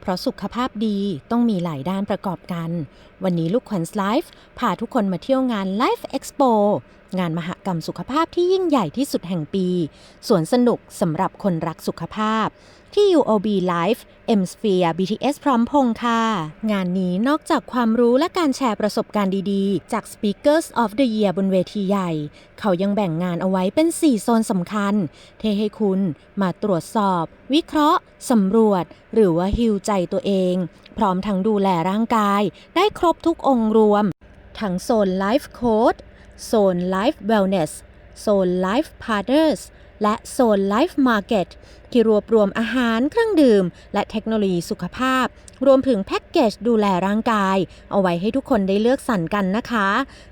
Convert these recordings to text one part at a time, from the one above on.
เพราะสุขภาพดีต้องมีหลายด้านประกอบกัน วันนี้ลูกขวัญไลฟ์พาทุกคนมาเที่ยวงาน Life Expo งานมหกรรมสุขภาพที่ยิ่งใหญ่ที่สุดแห่งปี สวนสนุกสำหรับคนรักสุขภาพ ที่ UOB Life M Sphere BTS พร้อมพงษ์ค่ะ งานนี้นอกจากความรู้และการแชร์ประสบการณ์ดีๆ จาก Speakers of the Year บนเวทีใหญ่ เขายังแบ่งงานเอาไว้เป็น 4 โซนสำคัญเทให้คุณมาตรวจสอบ วิเคราะห์สำรวจ หรือว่าฮิวใจตัวเอง พร้อมทั้งดูแลร่างกาย ได้ครบทุกองค์รวมทั้งโซน Life Code โโซน Life Wellness โซน Life Partners และโซน Life Market ที่รวบรวมอาหารเครื่องดื่ม และเทคโนโลยีสุขภาพ รวมถึงแพ็กเกจดูแลร่างกาย เอาไว้ให้ทุกคนได้เลือกสรรกันนะคะ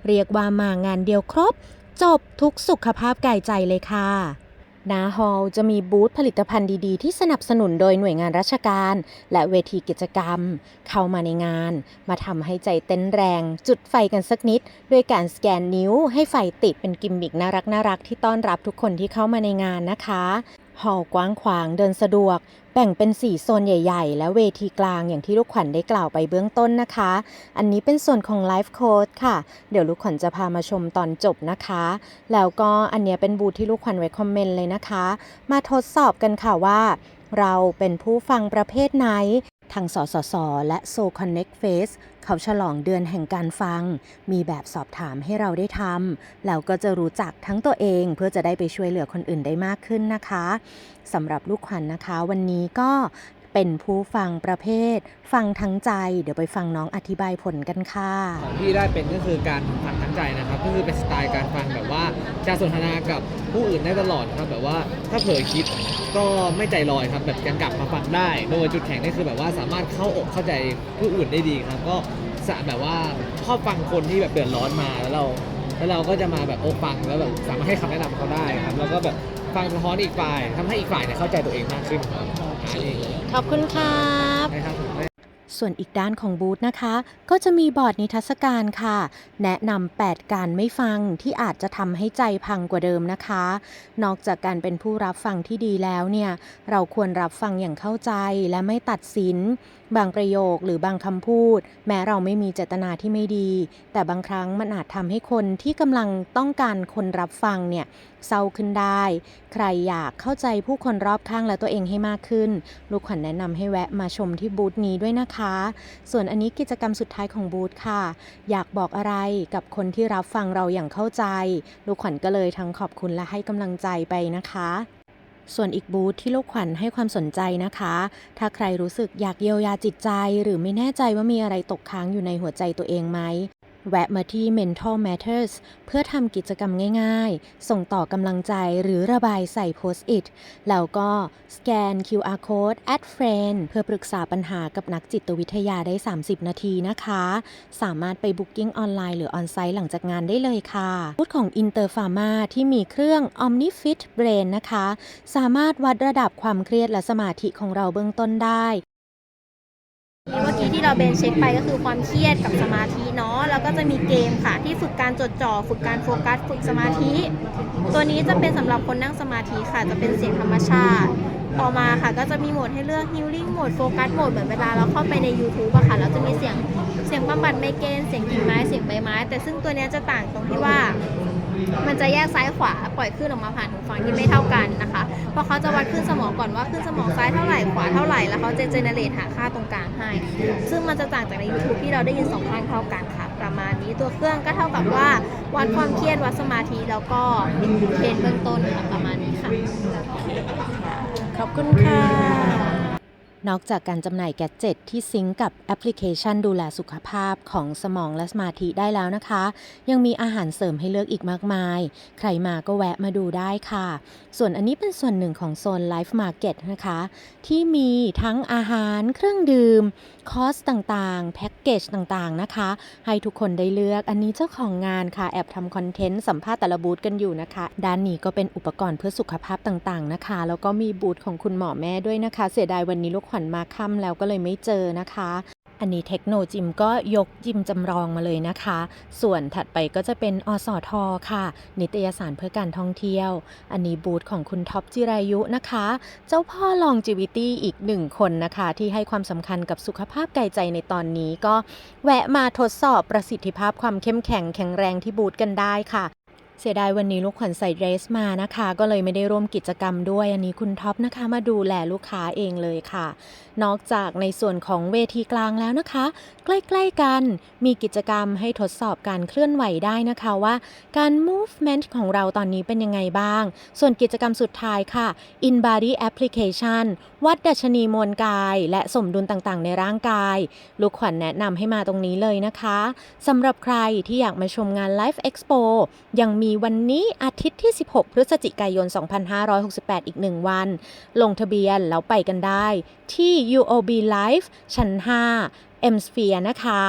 เรียกว่ามางานเดียวครบ จบทุกสุขภาพกายใจเลยค่ะ หนาฮอลจะมีบูธผลิตภัณฑ์ดีๆ ที่สนับสนุนโดยหน่วยงานราชการ และเวทีกิจกรรม เข้ามาในงาน มาทำให้ใจเต้นแรง จุดไฟกันสักนิด ด้วยการสแกนนิ้วให้ไฟติดเป็นกิมมิกน่ารักน่ารักที่ต้อนรับทุกคนที่เข้ามาในงานนะคะ ฮอลล์กว้างขวางเดินสะดวก แบ่งเป็น 4 โซนใหญ่ ๆ และเวทีกลางอย่างที่ลูกขวัญได้กล่าวไปเบื้องต้นนะคะ อันนี้เป็นส่วนของไลฟ์โค้ดค่ะ เดี๋ยวลูกขวัญจะพามาชมตอนจบนะคะ แล้วก็อันเนี้ยเป็นบูธที่ลูกขวัญไว้คอมเมนต์เลยนะคะ มาทดสอบกันค่ะว่า เราเป็นผู้ฟังประเภทไหน ทางสสส และโซคอนเน็กเฟสเขาฉลองเดือนแห่งการฟัง มีแบบสอบถามให้เราได้ทำแล้วก็จะรู้จักทั้งตัวเองเพื่อจะได้ไปช่วยเหลือคนอื่นได้มากขึ้นนะคะสำหรับลูกขวัญนนะคะ วันนี้ก็ เป็นผู้ฟังประเภท ฟังทั้งใจ เดี๋ยวไปฟังน้องอธิบายผลกันค่ะของพี่ได้เป็นก็คือการฟังทั้งใจนะครับก็คือเป็นสไตล์การฟังแบบว่าจะสนทนากับผู้อื่นได้ตลอดครับแบบว่าถ้าเผลอคิดก็ไม่ใจลอยครับแบบยังกลับมาฟังได้ โดยจุดแข็งนี่คือแบบว่าสามารถเข้าอกเข้าใจผู้อื่นได้ดีครับก็สะแบบว่าชอบฟังคนที่แบบเดือดร้อนมาแล้วเราแล้วเราก็จะมาแบบโอฟังแล้วแบบสามารถให้คำแนะนำเขาได้ครับแล้วก็แบบฟังสะท้อนอีกฝ่ายทำให้อีกฝ่ายเนี่ยเข้าใจตัวเองมากขึ้นครับ ขอบคุณครับนะครับส่วนอีกด้านของบูธนะคะ ก็จะมีบอร์ดนิทรรศการค่ะ แนะนำ8 การไม่ฟังที่อาจจะทำให้ใจพังกว่าเดิมนะคะ นอกจากการเป็นผู้รับฟังที่ดีแล้วเนี่ย เราควรรับฟังอย่างเข้าใจและไม่ตัดสิน บางประโยคหรือบางคำพูด แม้เราไม่มีเจตนาที่ไม่ดี แต่บางครั้งมันอาจทำให้คนที่กำลังต้องการคนรับฟังเนี่ยเศร้าขึ้นได้ ใครอยากเข้าใจผู้คนรอบข้างและตัวเองให้มากขึ้น ลูกขวัญแนะนำให้แวะมาชมที่บูธนี้ด้วยนะคะ ส่วนอันนี้กิจกรรมสุดท้ายของบูธค่ะ อยากบอกอะไรกับคนที่รับฟังเราอย่างเข้าใจ ลูกขวัญก็เลยทั้งขอบคุณและให้กำลังใจไปนะคะ ส่วนอีกบูธที่ลูกขวัญให้ความสนใจนะคะ ถ้าใครรู้สึกอยากเยียวยาจิตใจ หรือไม่แน่ใจว่ามีอะไรตกค้างอยู่ในหัวใจตัวเองไหม แวะมาที่ Mental Matters เพื่อทำกิจกรรมง่ายๆ ส่งต่อกำลังใจหรือระบายใส่ Post-it แล้วก็สแกน QR code add friend เพื่อปรึกษาปัญหากับนักจิตวิทยาได้ 30 นาทีนะคะ สามารถไปบุ๊กิ้งออนไลน์หรือออนไซต์หลังจากงานได้เลยค่ะบูธของ Inter Pharma ที่มีเครื่อง OmniFit Brain นะคะ สามารถวัดระดับความเครียดและสมาธิของเราเบื้องต้นได้ เมื่อกี้ที่เราเบนเช็คไปก็คือความเครียดกับสมาธิเนาะแล้วก็จะมีเกมค่ะที่ฝึกการจดจ่อ ฝึกการโฟกัส ฝึกสมาธิ ตัวนี้จะเป็นสำหรับคนนั่งสมาธิค่ะ จะเป็นเสียงธรรมชาติ ต่อมาค่ะก็จะมีโหมดให้เลือก healing โหมดโฟกัสโหมดเหมือนเวลาเราเข้าไปใน YouTube อะค่ะแล้วจะมีเสียงเสียงบำบัดไมเกรนเสียงกิ่งไม้เสียงใบไม้ แต่ซึ่งตัวเนี้ยจะต่างตรงที่ว่า มันจะแยกซ้ายขวาปล่อยคลื่นออกมาผ่านหูฟังที่ไม่เท่ากันนะคะ เพราะเขาจะวัดคลื่นสมองก่อนว่าคลื่นสมองซ้ายเท่าไหร่ขวาเท่าไหร่แล้วเขาจะเจเนเรตหาค่าตรงกลางให้ ซึ่งมันจะต่างจากใน YouTube ที่เราได้ยินสองข้างเท่ากันค่ะ ประมาณนี้ตัวเครื่องก็เท่ากับว่าวัดความเครียดวัดสมาธิแล้วก็เทรนเบื้องต้นค่ะประมาณนี้ค่ะขอบคุณค่ะ นอกจากการจำหน่ายแกดเจ็ตที่ซิงกับแอปพลิเคชันดูแลสุขภาพของสมองและสมาธิได้แล้วนะคะ ยังมีอาหารเสริมให้เลือกอีกมากมาย ใครมาก็แวะมาดูได้ค่ะ ส่วนอันนี้เป็นส่วนหนึ่งของโซนไลฟ์มาร์เก็ตนะคะ ที่มีทั้งอาหารเครื่องดื่ม คอสต่างๆ แพ็ก เกจต่างๆนะคะ ให้ทุกคนได้เลือกอันนี้เจ้าของงานค่ะ แอบทำคอนเทนต์สัมภาษณ์แต่ละบูธกันอยู่นะคะ ด้านนี้ก็เป็นอุปกรณ์เพื่อสุขภาพต่างๆนะคะ แล้วก็มีบูธของคุณหมอแม่ด้วยนะคะ เสียดายวันนี้ลูกขวัญมาค่ำแล้วก็เลยไม่เจอนะคะ อันนี้เทคโนจิมก็ยกจิมจำลองมาเลยนะคะ ส่วนถัดไปก็จะเป็นอสอทอค่ะ นิตยสารเพื่อการท่องเที่ยว อันนี้บูธของคุณท็อปจิรายุนะคะ เจ้าพ่อ longevity อีกหนึ่งคนนะคะ ที่ให้ความสำคัญกับสุขภาพกายใจในตอนนี้ก็แวะมาทดสอบประสิทธิภาพความเข้มแข็งแข็งแรงที่บูธกันได้ค่ะ เสียดายวันนี้ลูกขวัญใส่เดรสมานะคะ ก็เลยไม่ได้ร่วมกิจกรรมด้วย อันนี้คุณท็อปนะคะ มาดูแลลูกค้าเองเลยค่ะ นอกจากในส่วนของเวทีกลางแล้วนะคะ ใกล้ๆกันมีกิจกรรมให้ทดสอบการเคลื่อนไหวได้นะคะว่า การ movement ของเราตอนนี้เป็นยังไงบ้าง ส่วนกิจกรรมสุดท้ายค่ะ in body application วัดดัชนีมวลกาย และสมดุลต่างๆ ในร่างกาย ลูกขวัญแนะนำให้มาตรงนี้เลยนะคะสำหรับใครที่อยากมาชมงาน Live Expo ยังมีมีวันนี้อาทิตย์ที่ 16 พฤศจิกายน 2568 อีก 1 วัน ลงทะเบียนแล้วไปกันได้ ที่ UOB Live ชั้น 5 M Sphere นะคะ